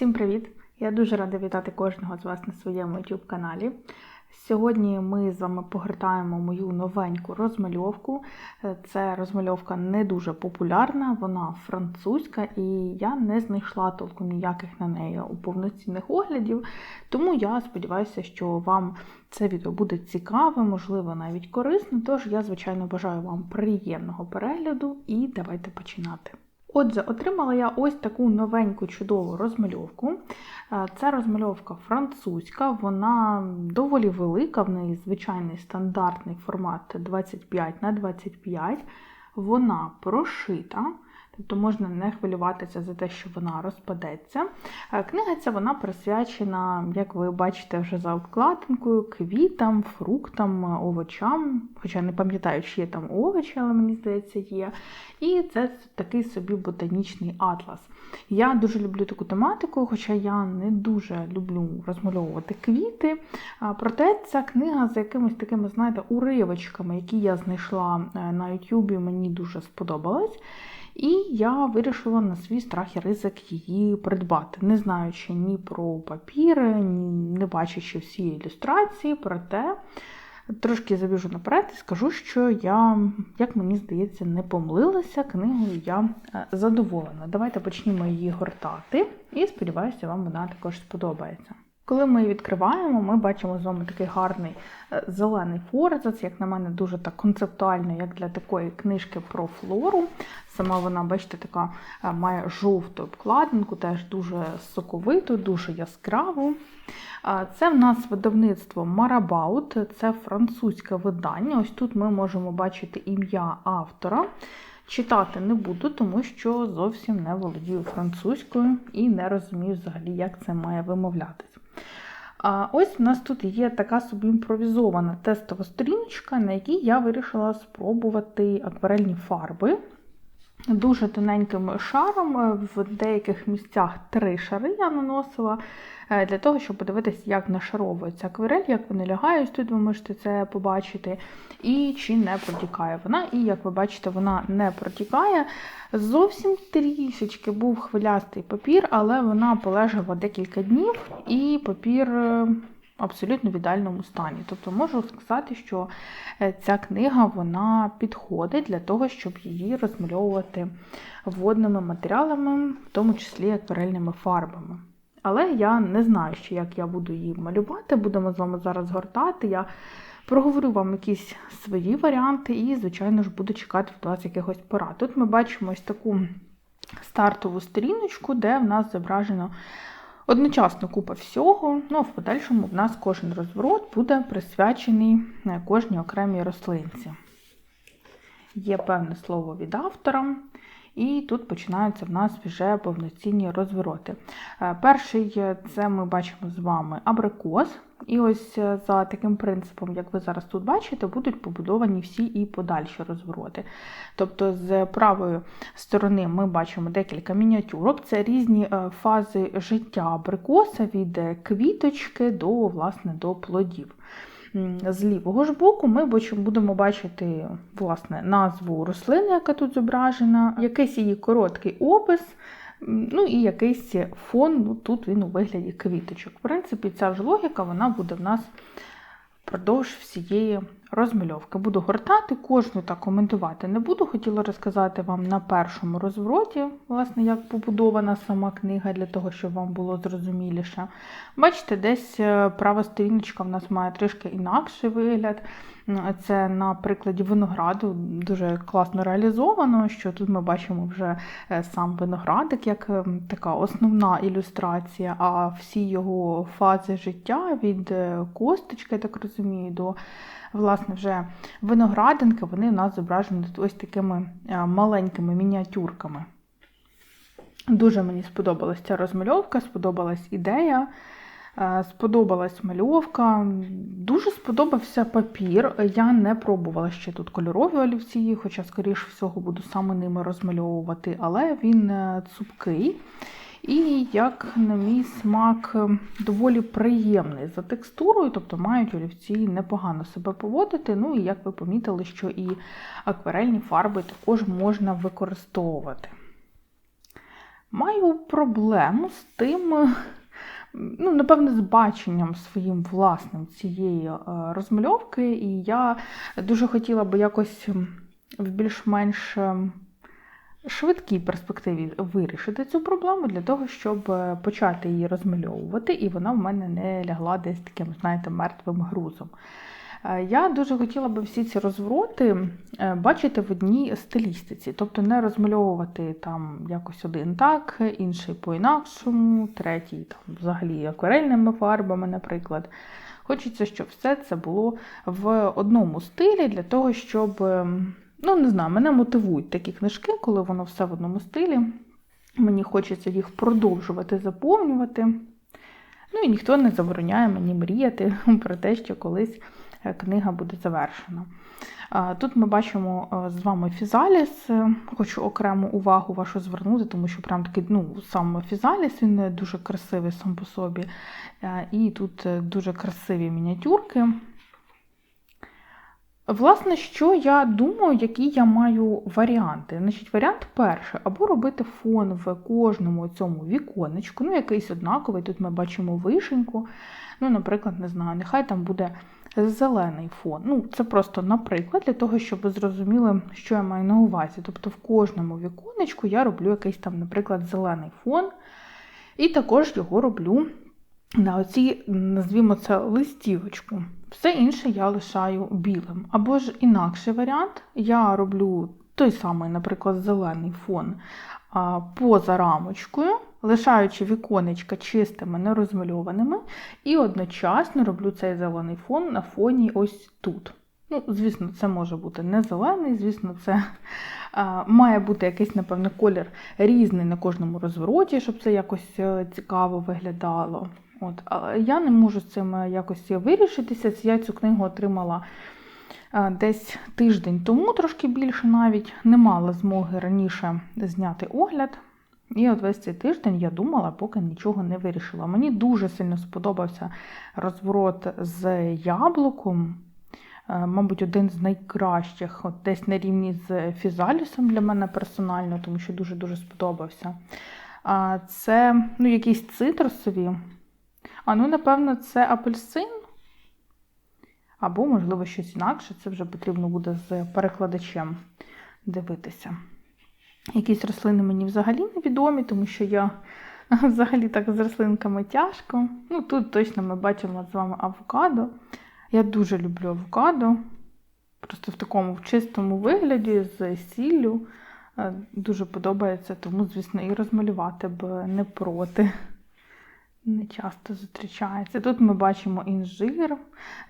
Всім привіт! Я дуже рада вітати кожного з вас на своєму YouTube каналі. Сьогодні ми з вами погортаємо мою новеньку розмальовку. Е, Це розмальовка не дуже популярна, вона французька, і я не знайшла толком ніяких на неї у повноцінних оглядів. Тому я сподіваюся, що вам це відео буде цікаве, можливо, навіть корисне. Тож я, звичайно, бажаю вам приємного перегляду і давайте починати. Отже, отримала я ось таку новеньку чудову розмальовку. Е, Це розмальовка французька, вона доволі велика, в неї звичайний стандартний формат 25 на 25 Вона прошита, тобто можна не хвилюватися за те, що вона розпадеться. Е, Книга ця вона присвячена, як ви бачите вже за обкладинкою, квітам, фруктам, овочам. Хоча не пам'ятаю, чи є там овочі, але мені здається, є. І це такий собі ботанічний атлас. Я дуже люблю таку тематику, хоча я не дуже люблю розмальовувати квіти. Проте ця книга за якимись такими, знаєте, уривочками, які я знайшла е, на Ютубі, мені дуже сподобалась. І я вирішила на свій страх і ризик її придбати, не знаючи ні про папір, ні не бачачи всі ілюстрації, проте трошки забіжу наперед і скажу, що я, як мені здається, не помилилася. Книгою я е, задоволена. Давайте почнімо її гортати, і сподіваюся, вам вона також сподобається. Коли ми її відкриваємо, ми бачимо з вами такий гарний е, зелений форзац, як на мене, дуже так концептуально, як для такої книжки про флору. Сама вона, бачите, така е, має жовту обкладинку, теж дуже соковиту, дуже яскраву. Е, Це в нас видавництво Марабаут, це французьке видання. Ось тут ми можемо бачити ім'я автора. Читати не буду, тому що зовсім не володію французькою і не розумію взагалі, як це має вимовлятись. А ось у нас тут є така собі імпровізована тестова сторіночка, на якій я вирішила спробувати акварельні фарби. Дуже тоненьким шаром, в деяких місцях три шари я наносила, е, для того, щоб подивитися, як нашаровується акварель, як вони лягають, тут ви можете це побачити, і чи не протікає вона. І, як ви бачите, вона не протікає. Зовсім трішечки був хвилястий папір, але вона полежала декілька днів, і папір е, абсолютно в ідеальному стані. Тобто можу сказати, що е, ця книга вона підходить для того, щоб її розмальовувати водними матеріалами, в тому числі акварельними фарбами. Але я не знаю, ще, як я буду її малювати. Будемо з вами зараз гортати. Я проговорю вам якісь свої варіанти і, звичайно ж, буду чекати від вас якихось порад. Тут ми бачимо ось таку стартову сторіночку, де в нас зображено одночасно купа всього. Ну, а в подальшому в нас кожен розворот буде присвячений е, кожній окремій рослинці. Є певне слово від автора. І тут починаються в нас вже повноцінні розвороти. Е, Перший е, це ми бачимо з вами абрикос. І ось е, за таким принципом, як ви зараз тут бачите, будуть побудовані всі і подальші розвороти. Тобто, з правої сторони ми бачимо декілька мініатюрок, це різні фази життя абрикоса від квіточки до, власне, до плодів. З лівого ж боку ми будемо бачити власне, назву рослини, яка тут зображена, якийсь її короткий опис, ну і якийсь фон, ну, тут він у вигляді квіточок. В принципі, ця ж логіка вона буде в нас впродовж всієї розмальовки. Буду гортати, кожну так коментувати не буду. Хотіла розказати вам на першому розвороті, власне, як побудована сама книга, для того, щоб вам було зрозуміліше. Бачите, десь е, права сторіночка в нас має трішки інакший вигляд. Це на прикладі винограду дуже класно реалізовано, що тут ми бачимо вже е, сам виноградик як е, така основна ілюстрація, а всі його фази життя від косточки, я так розумію, до власне, вже виноградинки, вони у нас зображені ось такими маленькими мініатюрками. Дуже мені сподобалася ця розмальовка, сподобалась ідея. Сподобалась мальовка, дуже сподобався папір. Я не пробувала ще тут кольорові олівці, хоча, скоріш всього, буду саме ними розмальовувати, але він е, цупкий. І, як на мій смак, доволі приємний за текстурою, тобто мають олівці непогано себе поводити. Ну і як ви помітили, що і акварельні фарби також можна використовувати. маю проблему з тим, е, ну, напевне, з баченням своїм власним цієї е, розмальовки, і я дуже хотіла би якось в більш-менш ем, швидкій перспективі вирішити цю проблему для того, щоб е, почати її розмальовувати, і вона в мене не лягла десь таким, знаєте, мертвим грузом. Е, я дуже хотіла би всі ці розвороти е, бачити в одній стилістиці, тобто не розмальовувати там якось один так, інший по-інакшому, третій там взагалі акварельними фарбами, наприклад. Хочеться, щоб все це було в одному стилі для того, щоб ем, Ну, не знаю, мене мотивують такі книжки, коли воно все в одному стилі. Мені хочеться їх продовжувати заповнювати. Ну і ніхто не забороняє мені мріяти про те, що колись е, книга буде завершена. Тут ми бачимо е, з вами фізаліс. Хочу окрему увагу вашу звернути, тому що прям такий ну, сам фізаліс, він дуже красивий сам по собі. Е, і тут дуже красиві мініатюрки. Власне, що я думаю, які я маю варіанти. Значить, Варіант перший, або робити фон в кожному цьому віконечку, ну, якийсь однаковий, тут ми бачимо вишеньку. Ну, наприклад, не знаю, нехай там буде зелений фон. Ну, Це просто, наприклад, для того, щоб ви зрозуміли, що я маю на увазі. Тобто в кожному віконечку я роблю якийсь там, наприклад, зелений фон. І також його роблю на оцій, назвімо це, листівочку. Все інше я лишаю білим. Або ж інакший варіант, я роблю той самий, наприклад, зелений фон поза рамочкою, лишаючи віконечка чистими, нерозмальованими, і одночасно роблю цей зелений фон на фоні ось тут. Ну, Звісно, це може бути не зелений, звісно, це а, має бути якийсь, напевно, колір різний на кожному розвороті, щоб це якось е, цікаво виглядало. От, Я не можу з цим е, якось вирішитися. Я цю книгу отримала е, десь тиждень тому, трошки більше навіть, не мала змоги раніше зняти огляд. І от весь цей тиждень я думала, поки нічого не вирішила. Мені дуже сильно сподобався розворот з яблуком. Е, мабуть, один з найкращих, от десь на рівні з Фізалісом для мене персонально, тому що дуже-дуже сподобався. Це ну, якісь цитрусові. А ну, напевно, це апельсин. Або, можливо, щось інакше. Це вже потрібно буде з перекладачем дивитися. Якісь рослини мені взагалі невідомі, тому що я взагалі так з рослинками тяжко. Ну, Тут точно ми бачимо з вами авокадо. Я дуже люблю авокадо. Просто в такому в чистому вигляді, з сіллю. Е, дуже подобається, тому, звісно, і розмалювати б не проти не часто зустрічається. Тут ми бачимо інжир.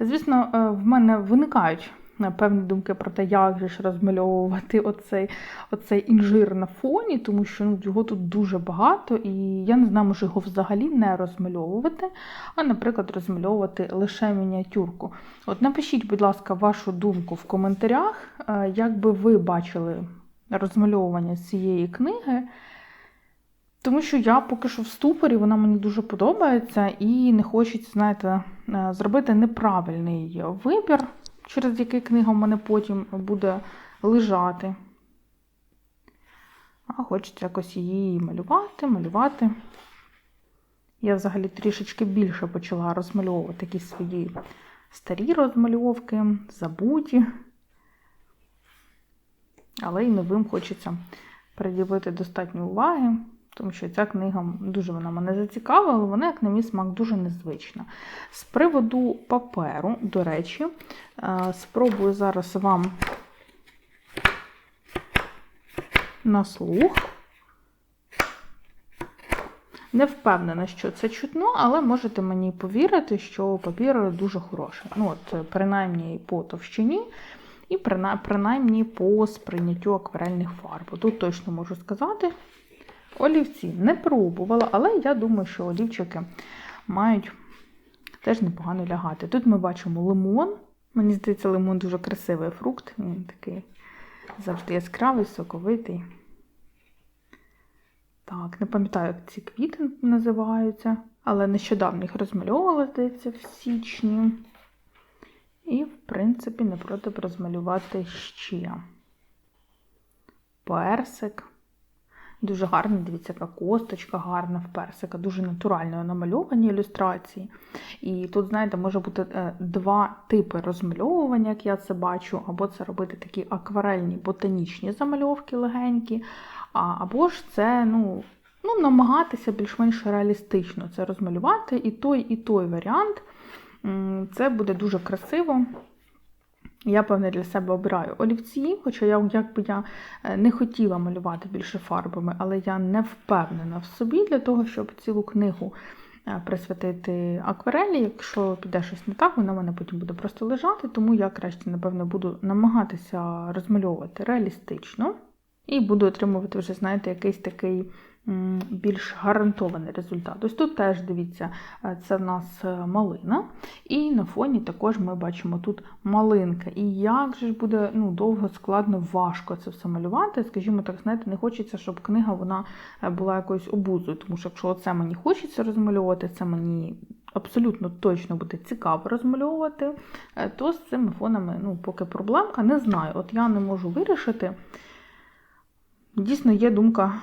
Звісно, е, в мене виникають е, певні думки про те, як же ж розмальовувати оцей оцей інжир на фоні, тому що ну, його тут дуже багато, і я не знаю, може його взагалі не розмальовувати, а, наприклад, розмальовувати лише мініатюрку. От напишіть, будь ласка, вашу думку в коментарях, е, як би ви бачили розмальовування цієї книги. Тому що я поки що в ступорі, вона мені дуже подобається, і не хочеться, знаєте, е, зробити неправильний вибір, через який книга в мене потім буде лежати. А хочеться якось її малювати, малювати. Я взагалі трішечки більше почала розмальовувати якісь свої старі розмальовки, забуті. Але й новим хочеться приділити достатньо уваги тому що ця книга дуже вона мене зацікавила, вона, як на мій смак, дуже незвична. З приводу паперу, до речі, е, спробую зараз вам на слух. Не впевнена, що це чутно, але можете мені повірити, що папір дуже хороший. Ну, от, Принаймні по товщині і принаймні по сприйняттю акварельних фарб. Тут точно можу сказати, Олівці не пробувала, але я думаю, що олівчики мають теж непогано лягати. Тут ми бачимо лимон. Мені здається, лимон дуже красивий фрукт. Він такий завжди яскравий, соковитий. Так, не пам'ятаю, як ці квіти називаються, але нещодавно їх розмальовувала, здається, в січні. І, в принципі, не проти б розмалювати ще персик. Дуже гарна, дивіться, яка косточка гарна в персика, дуже натурально намальовані ілюстрації. І тут, знаєте, може бути е, два типи розмальовування, як я це бачу, або це робити такі акварельні ботанічні замальовки легенькі, або ж це ну, ну, намагатися більш-менш реалістично це розмалювати. І той, і той варіант. Це буде дуже красиво. Я, певне, для себе обираю олівці, хоча я якби я е, не хотіла малювати більше фарбами, але я не впевнена в собі для того, щоб цілу книгу е, присвятити акварелі. Якщо піде щось не так, вона в мене потім буде просто лежати, тому я краще, напевно, буду намагатися розмальовувати реалістично. І буду отримувати вже, знаєте, якийсь такий більш гарантований результат. Ось тут теж дивіться, е, це в нас е, малина, і на фоні також ми бачимо тут малинка. І як же буде ну, довго, складно, важко це все малювати. Скажімо так, знаєте, не хочеться, щоб книга вона е, була якоюсь обузою, тому що якщо це мені хочеться розмальовувати, це мені. Абсолютно точно буде цікаво розмальовувати, то з цими фонами, ну, поки проблемка, не знаю. От я не можу вирішити. Дійсно, є думка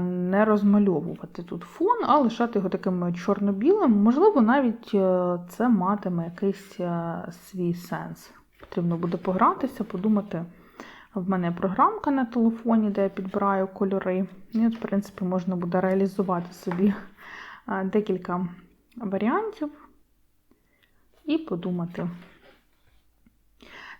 не розмальовувати тут фон, а лишати його таким чорно-білим. Можливо, навіть е, це матиме якийсь е, свій сенс. Потрібно буде погратися, подумати. В мене програмка на телефоні, де я підбираю кольори. І, от, в принципі, можна буде реалізувати собі декілька варіантів і подумати.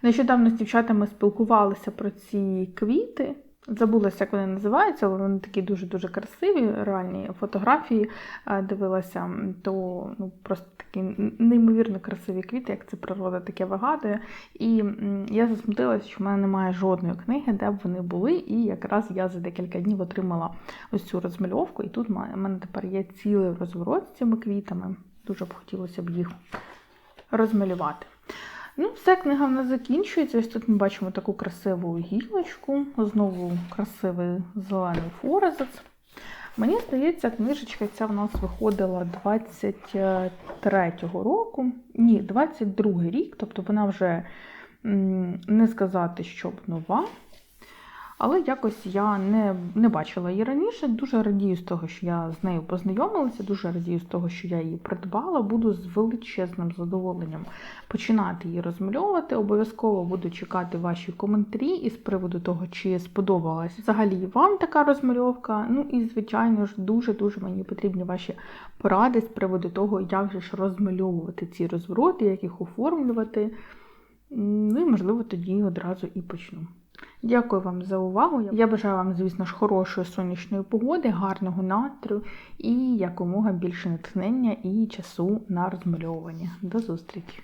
Нещодавно з дівчатами спілкувалися про ці квіти. Забулася, як вони називаються, але вони такі дуже-дуже красиві, реальні фотографії е, дивилася, то ну, просто такі неймовірно красиві квіти, як це природа таке вигадує. І я засмутилася, що в мене немає жодної книги, де б вони були. І якраз я за декілька днів отримала ось цю розмальовку, і тут в мене тепер є цілий розворот з цими квітами. Дуже б хотілося б їх розмалювати. Ну, все, книга в нас закінчується. Ось тут ми бачимо таку красиву гілочку, знову красивий зелений форезець. Мені здається, книжечка ця в нас виходила 23-го року. Ні, 22-й рік, тобто вона вже не сказати, щоб нова. Але якось я не, не бачила її раніше. Дуже радію з того, що я з нею познайомилася, дуже радію з того, що я її придбала. Буду з величезним задоволенням починати її розмальовувати. Обов'язково буду чекати ваші коментарі із приводу того, чи сподобалась взагалі вам така розмальовка. Ну і, звичайно ж, дуже-дуже мені потрібні ваші поради з приводу того, як же ж розмальовувати ці розвороти, як їх оформлювати. Ну і, можливо, тоді одразу і почну. Дякую вам за увагу. Я бажаю вам, звісно ж, хорошої сонячної погоди, гарного настрою і якомога більше натхнення і часу на розмальовування. До зустрічі!